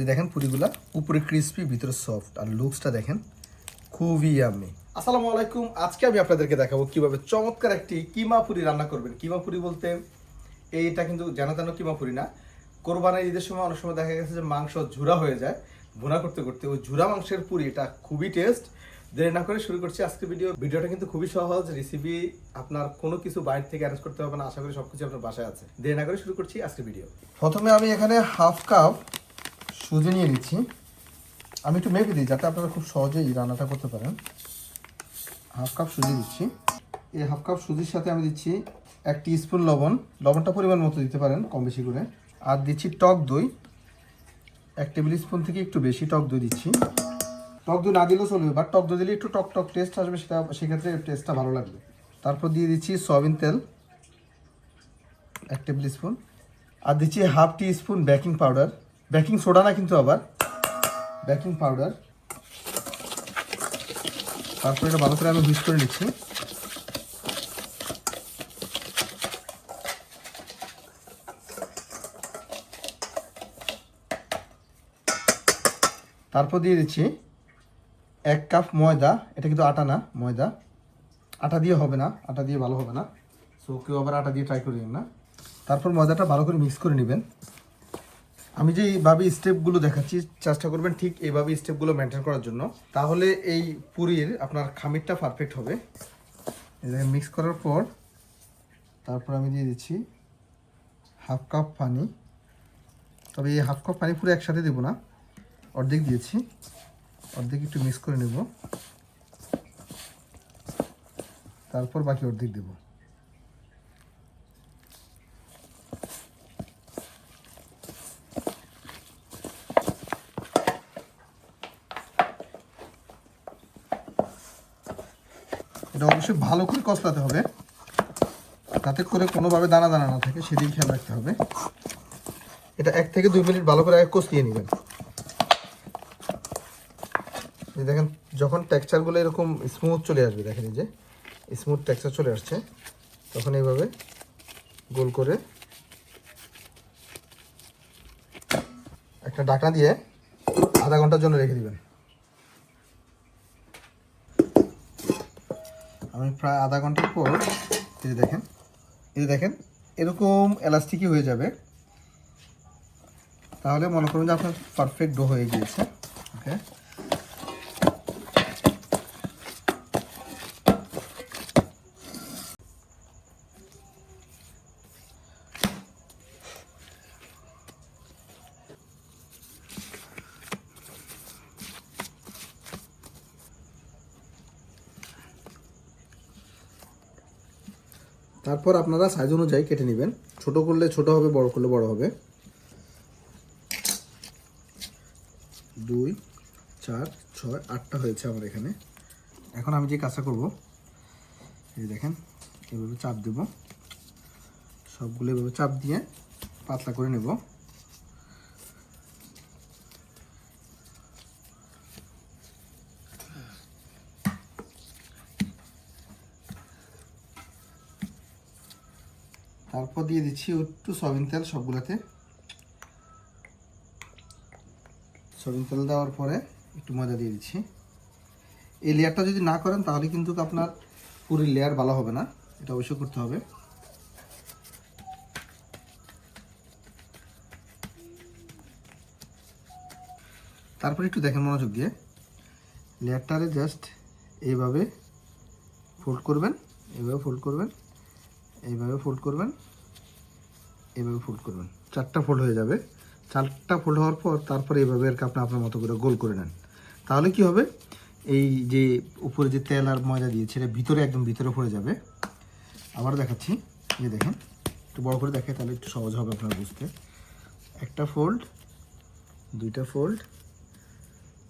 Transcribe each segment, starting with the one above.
এই দেখেন পুরিগুলা উপরে ক্রিস্পি ভিতরে সফট আর লুকসটা দেখেন খুবই আমি আসসালামু আলাইকুম। আজকে আমি আপনাদেরকে দেখাবো কীভাবে চমৎকার একটি কিমা পুরি রান্না করবেন। কিমা পুরি বলতে এইটা কিন্তু জানা জানো কিমা পুরি না। কোরবানের ঈদের সময় অনেক সময় দেখা গেছে যে মাংস ঝুরা হয়ে যায় ভুনা করতে করতে। ওই ঝুরা মাংসের পুরি এটা খুবই টেস্ট দেরি না করে শুরু করছি আজকে ভিডিও ভিডিওটা কিন্তু খুবই সহজ। রেসিপি আপনার কোনো কিছু বাইরে থেকে অ্যারেঞ্জ করতে হবে না। আশা করি সবকিছু আপনার বাসায় আছে। দেরি না করে শুরু করছি আজকে ভিডিও প্রথমে আমি এখানে হাফ কাপ সুজি নিয়ে নিচ্ছি আমি একটু মেপে দিই যাতে আপনারা খুব সহজেই রান্নাটা করতে পারেন। হাফ কাপ সুজি দিচ্ছি। এই হাফ কাপ সুজির সাথে আমি দিচ্ছি এক স্পুন লবণ। লবণটা পরিমাণ মতো দিতে পারেন কম বেশি করে। আর দিচ্ছি টক দই। এক টেবিল স্পুন থেকে একটু বেশি টক দই দিচ্ছি। টক দই না দিলেও চলবে বাট টক দই দিলে একটু টক টক টেস্ট আসবে, সেটা সেক্ষেত্রে টেস্টটা ভালো লাগবে। তারপর দিয়ে দিচ্ছি সয়াবিন তেল। এক টেবিল স্পুন আর দিচ্ছি half tea spoon baking powder baking soda না কিন্তু আবার। Baking powder. তারপর এটা ভালো করে আমি মিক্স করে নিচ্ছি। তারপর দিয়ে দিচ্ছি এক কাপ ময়দা। এটা কিন্তু আটা না, ময়দা। আটা দিয়ে হবে না, আটা দিয়ে ভালো হবে না। সো কেউ আবার আটা দিয়ে ট্রাই করিবেন না। তারপর ময়দাটা ভালো করে মিক্স করে নেবেন। আমি যে এইভাবে স্টেপগুলো দেখাচ্ছি, চেষ্টা করবেন ঠিক এইভাবে স্টেপগুলো মেনটেন করার জন্য। তাহলে এই পুরীর আপনার খামিরটা পারফেক্ট হবে। মিক্স করার পর, তারপর আমি দিয়ে দিচ্ছি হাফ কাপ পানি। তবে এই হাফ কাপ পানি পুরো একসাথে দেবো না, অর্ধেক দিয়েছি। অর্ধেক একটু মিক্স করে নেব। তারপর বাকি অর্ধেক দেবো। এটা অবশ্যই ভালো করে কষলাতে হবে। তাতে করে কোনোভাবে দানা দানা না থাকে সেদিকে খেয়াল রাখতে হবে। এটা এক থেকে দুই মিনিট ভালো করে আগে কষিয়ে নেবেন। দেখেন, যখন টেক্সচারগুলো এরকম স্মুথ চলে আসবে, দেখেন এই যে স্মুথ টেক্সচার চলে আসছে, তখন এইভাবে গোল করে একটা ডাকনা দিয়ে আধা ঘণ্টার জন্য রেখে দিবেন। আমি প্রায় আধা ঘণ্টার পর, এই দেখেন এই দেখেন, এরকম এলাস্টিকই হয়ে যাবে। তাহলে মনে করুন যে আপনার পারফেক্ট ডো হয়ে গিয়েছে ওকে তারপর আপনারা সাইজ অনুযায়ী কেটে নেবেন। ছোট করলে ছোট হবে, বড় করলে বড় হবে। দুই, চার, ছয়, আটটা হয়েছে আমার এখানে। এখন আমি যে কাজটা করব, এই দেখেন, এভাবে চাপ দেব। সবগুলো এভাবে চাপ দিয়ে পাতলা করে নেব। তারপর দিয়ে দিচ্ছি একটু সয়াবিন তেল সবগুলোতে। সয়াবিন তেল দেওয়ার পরে একটু ময়দা দিয়ে দিচ্ছি। এই লেয়ারটা যদি না করেন, তাহলে কিন্তু আপনার পুরো লেয়ার ভালো হবে না। এটা অবশ্যই করতে হবে। তারপর একটু দেখেন মনোযোগ দিয়ে। লেয়ারটারে জাস্ট এইভাবে ফোল্ড করবেন, এইভাবে ফোল্ড করবেন। এইভাবে ফোল্ড করবেন। এইভাবে ফোল্ড করবেন। চারটা ফোল্ড হয়ে যাবে। চারটা ফোল্ড হওয়ার পর তারপরে এইভাবে কি আপনি আপনার মতো করে গোল করে নেন। তাহলে কি হবে? এই যে উপরে যে তেল আর ময়দা দিয়েছে, এটা ভিতরে একদম ভিতরে পড়ে যাবে। আবার দেখাচ্ছি। এই দেখেন, একটু বড় করে দেখে তাহলে একটু সহজ হবে আপনার বুঝতে। একটা ফোল্ড দুইটা ফোল্ড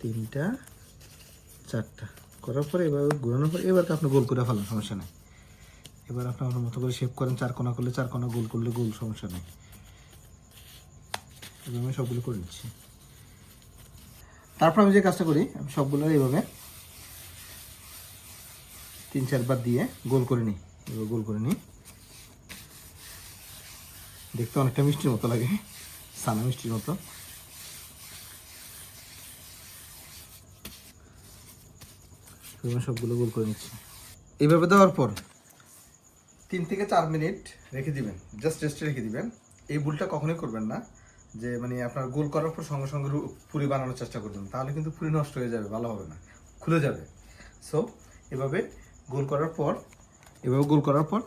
তিনটা, চারটা। করার পরে এভাবে ঘোরানোর পরে এবার আপনি গোল করে ফেলেন সমস্যা নেই। এবার আপনি আপনার মতো করে শেপ করেন, চার কোনা করলে চার কোনা, গোল করলে গোল, সমস্যা নেই। এবার আমি সবগুলো করে নিচ্ছি। তারপর আমি যে কাজটা করি, আমি সবগুলো এইভাবে তিন চারবার দিয়ে গোল করে নিই। এবার গোল করে নিই। দেখতে অনেকটা মিষ্টির মতো লাগে, সানা মিষ্টির মতো। সবগুলো গোল করে নিচ্ছি। এইভাবে দেওয়ার পর তিন থেকে চার মিনিট রেখে দিবেন জাস্ট রেস্টে রেখে দিবেন। এই ভুলটা কখনোই করবেন না, যে মানে আপনার গোল করার পর সঙ্গে সঙ্গে পুরি বানানোর চেষ্টা করবেন তাহলে কিন্তু পুরি নষ্ট হয়ে যাবে, ভালো হবে না, খুলে যাবে। সো এভাবে গোল করার পর, এভাবে গোল করার পর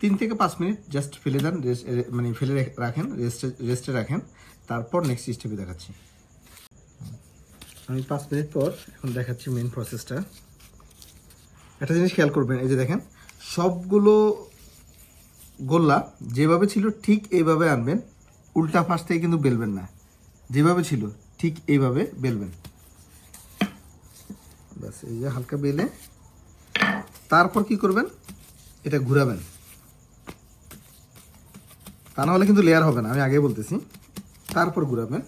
তিন থেকে পাঁচ মিনিট জাস্ট ফেলে দেন রেস্ট মানে ফেলে রেখে- রাখেন রেস্টে রেস্টে রাখেন। তারপর নেক্সট স্টেপে দেখাচ্ছি। আমি পাঁচ মিনিট পর এখন দেখাচ্ছি মেন প্রসেসটা একটা জিনিস খেয়াল করবেন, এই যে দেখেন সবগুলো গোল্লা যেভাবে ছিল, ঠিক এইভাবে আনবেন। উল্টা পাশ থেকে কিন্তু বেলবেন না। যেভাবে ছিল, ঠিক এইভাবে বেলবেন। ব্যাস, এই যে হালকা বেলে তারপর কি করবেন? এটা ঘুরাবেন। তা না হলে কিন্তু লেয়ার হবে না, আমি আগে বলতেছি। তারপর ঘুরাবেন।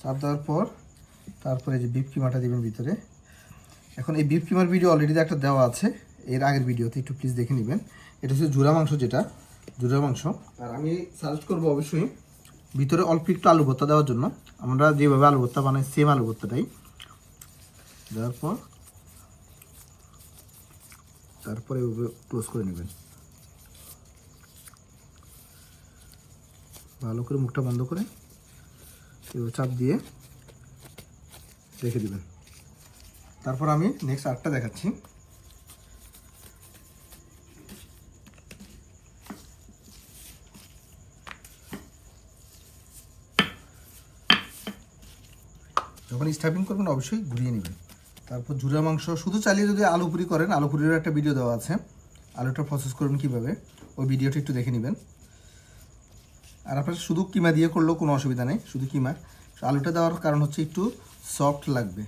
চাপ দেওয়ার পর তারপরে যে বিপ কিমাটা দিবেন ভিতরে। এখন এই বিপ কিমার ভিডিও অলরেডি একটা দেওয়া আছে, এর আগের ভিডিওতে একটু প্লিজ দেখে নেবেন। এটা হচ্ছে জুড়া মাংস যেটা জুড়া মাংস। আর আমি সাজেস্ট করব অবশ্যই ভিতরে অল্প একটু আলু ভর্তা দেওয়ার জন্য। আমরা যেভাবে আলু ভর্তা বানাই সেম আলু ভর্তাটাই। দেওয়ার পর, তারপরে এভাবে ক্লোজ করে নেবেন। ভালো করে মুখটা বন্ধ করে চাপ দিয়ে রেখে দেবেন। তারপর আমি নেক্সট আটটা দেখাচ্ছি। যখন স্টাফিং করবেন, অবশ্যই ঘুরিয়ে নেবেন। তারপর জুড়া মাংস, শুধু চালিয়ে যদি আলু পুরি করেন, আলু পুরির একটা ভিডিও দেওয়া আছে। আলুটা প্রসেস করবেন কীভাবে, ওই ভিডিওটা একটু দেখে নেবেন। আর আপনার শুধু কিমা দিয়ে করলেও কোনো অসুবিধা নেই, শুধু কিমা। আলুটা দেওয়ার কারণ হচ্ছে একটু সফট লাগবে।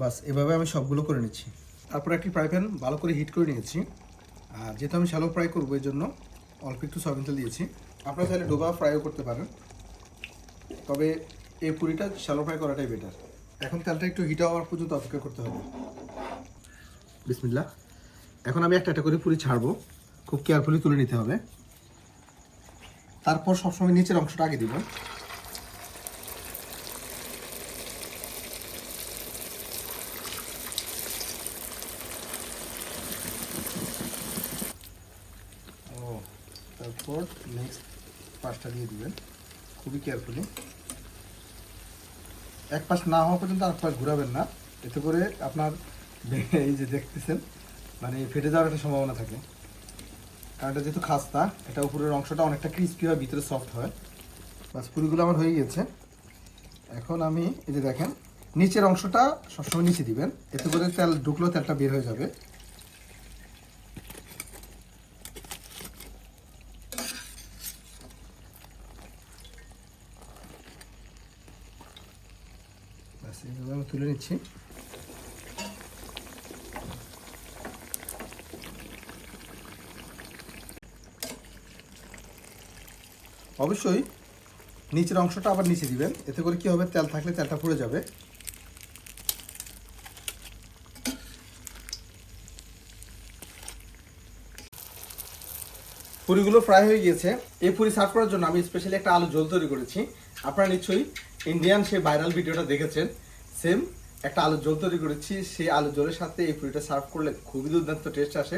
বাস, এভাবে আমি সবগুলো করে নিচ্ছি। তারপর একটি ফ্রাই প্যান ভালো করে হিট করে নিয়েছি। আর যেহেতু আমি শ্যালো ফ্রাই করব এই জন্য অল্প একটু সয়াবিন তেল দিয়েছি। আপনারা চাইলে ডোবা ফ্রাইও করতে পারেন। তবে এই পুরিটা শ্যালো ফ্রাই করাটাই বেটার এখন তেলটা একটু হিট হওয়ার পর্যন্ত অপেক্ষা করতে হবে। বিসমিল্লা এখন আমি একটা একটা করে পুরি ছাড়বো। খুব কেয়ারফুলি তুলে নিতে হবে। তারপর সবসময় নিচের অংশটা আগে দিব। তারপর নেক্সট পাশটা দিয়ে দিবেন। খুবই কেয়ারফুলি এক পাশ না হওয়া পর্যন্ত আর পাশ ঘুরাবেন না। এতে করে আপনার এই যে দেখতেছেন মানে ফেটে যাওয়ার একটা সম্ভাবনা থাকে। কারণ এটা যেহেতু খাস্তা, এটা উপরের অংশটা অনেকটা ক্রিস্পি হয়, ভিতরে সফট হয়। বাস, পুরিগুলো আমার হয়ে গেছে এখন আমি, এই যে দেখেন, নিচের অংশটা সবসময় নিচে দিবেন। এতে করে তেল ঢুকলেও তেলটা বের হয়ে যাবে। ব্যাস এইভাবে আমি তুলে নিচ্ছি। অবশ্যই নিচের অংশটা আবার নিচে দিবেন, এতে করে কি হবে, তেল থাকলে তেলটা পড়ে যাবে। পুরিগুলো ফ্রাই হয়ে গিয়েছে। এই পুরি সার্ভ করার জন্য আমি স্পেশালি একটা আলু ঝোল তৈরি করেছি। আপনারা নিশ্চয়ই ইন্ডিয়ান সেই ভাইরাল ভিডিওটা দেখেছেন। সেম, একটা আলু ঝোল তৈরি করেছি, সেই আলু ঝোলের সাথে এই পুরিটা সার্ভ করলে খুবই দুর্দান্ত টেস্ট আসে।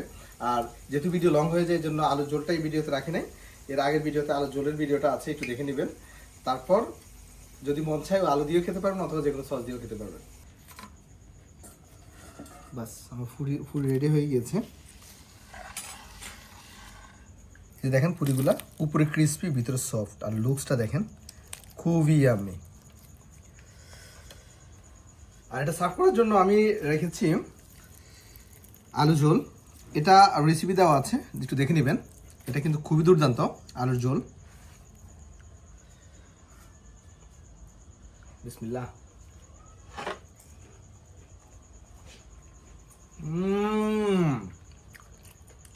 আর যেহেতু ভিডিও লং হয়ে যায় জন্য আলু ঝোলটা এই ভিডিওতে রাখি নাই। এর আগের ভিডিওতে আলু ঝোলের ভিডিওটা আছে, একটু দেখে নেবেন। তারপর যদি মন চায়, আলু দিয়েও খেতে পারবেন, অথবা যে কোনো সস দিয়েও খেতে পারবেন। বাস, আমার ফুরি ফুল রেডি হয়ে গিয়েছে। দেখেন পুরিগুলা, উপরে ক্রিস্পি ভিতরে সফট আর লুকসটা দেখেন, খুবই আমি আর এটা সার্ভ করার জন্য আমি রেখেছি আলু ঝোল। এটা রেসিপি দেওয়া আছে, একটু দেখে নেবেন। এটা কিন্তু খুবই দুর্দান্ত, আলুর ঝোল।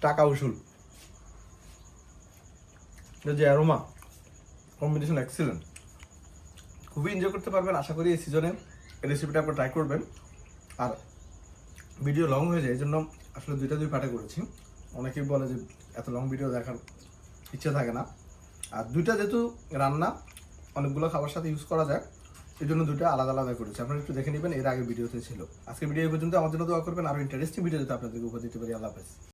টাকা উসুল। যে অ্যারোমা কম্বিনেশন এক্সিলেন্ট খুবই এনজয় করতে পারবেন, আশা করি এই সিজনে রেসিপিটা আপনারা ট্রাই করবেন। আর ভিডিও লং হয়ে যায় এই জন্য আসলে দুইটা দুই পার্টে করেছি। অনেকেই বলে যে এত লং ভিডিও দেখার ইচ্ছে থাকে না। আর দুইটা যেহেতু রান্না, অনেকগুলো খাবার সাথে ইউজ করা যায় এই জন্য দুটো আলাদা আলাদা করেছি। আপনারা একটু দেখে নেবেন, এর আগে ভিডিওতে ছিল। আজকে ভিডিও পর্যন্ত। আমার জন্য দোয়া করবেন। আরও ইন্টারেস্টিং ভিডিও যাতে আপনাদেরকে উপর দিতে পারি। আল্লাহ হাফেজ।